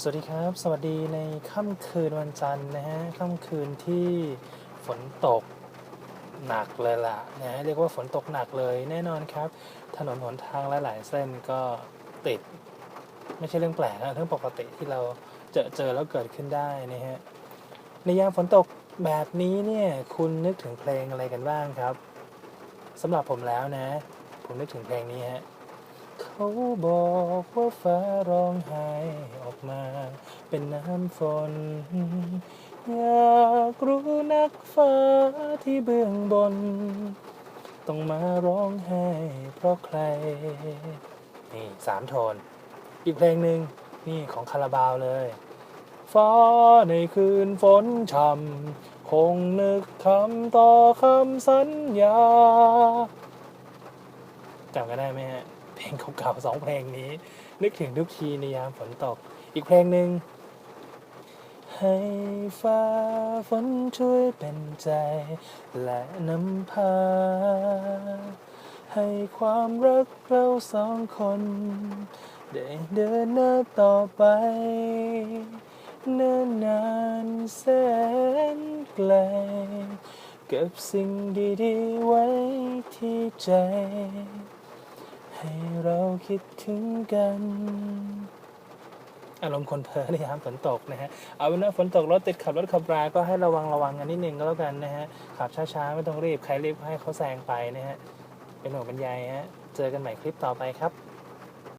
สวัสดีครับ สวัสดีในค่ำคืนวันจันทร์นะฮะค่ำคืนที่ฝนตกหนักเลยล่ะนะฮะเรียกว่าฝนตกหนักเลยแน่นอนครับ ถนนหนทางหลายๆเส้นก็ติด ไม่ใช่เรื่องแปลกนะเรื่องปกติที่เราเจอเจอแล้วเกิดขึ้นได้นะฮะในยามฝนตกแบบนี้เนี่ยคุณนึกถึงเพลงอะไรกันบ้างครับสำหรับผมแล้วนะ ผมนึกถึงเพลงนี้ฮะ เขาบอกว่าฟ้าร้องไห้ออกมา เป็นน้ำฝน อยากรู้นักฟ้าที่เบื้องบน ต้องมาร้องไห้เพราะใคร นี่สามโทน อีกเพลงหนึ่งนี่ของคาราบาวเลย ฟ้าในคืนฝนช่ำคงนึกคำต่อคำสัญญาจำกันได้ไหมฮะ เพลงเก่าๆสองเพลงนี้ นึกถึงทุกทีในยามฝนตก อีกเพลงหนึ่งให้ฟ้าฝนช่วยเป็นใจ และนำพา ให้ความรักเราสองคน ได้เดินหน้าต่อไป เนิ่นนานแสนไกล เก็บสิ่งดีๆไว้ที่ใจ ให้เราคิดถึงกัน อารมณ์คนเพ้อในยามฝนตกนะฮะ เอาเป็นว่าฝนตกรถติดขับรถขับรา ก็ให้ระวังระวังกันนิดนึงก็แล้วกันนะฮะ ขับช้าๆ ไม่ต้องรีบ ใครรีบให้เขาแซงไปนะฮะ เป็นห่วงเป็นใยฮะ เจอกันใหม่คลิปต่อไปครับ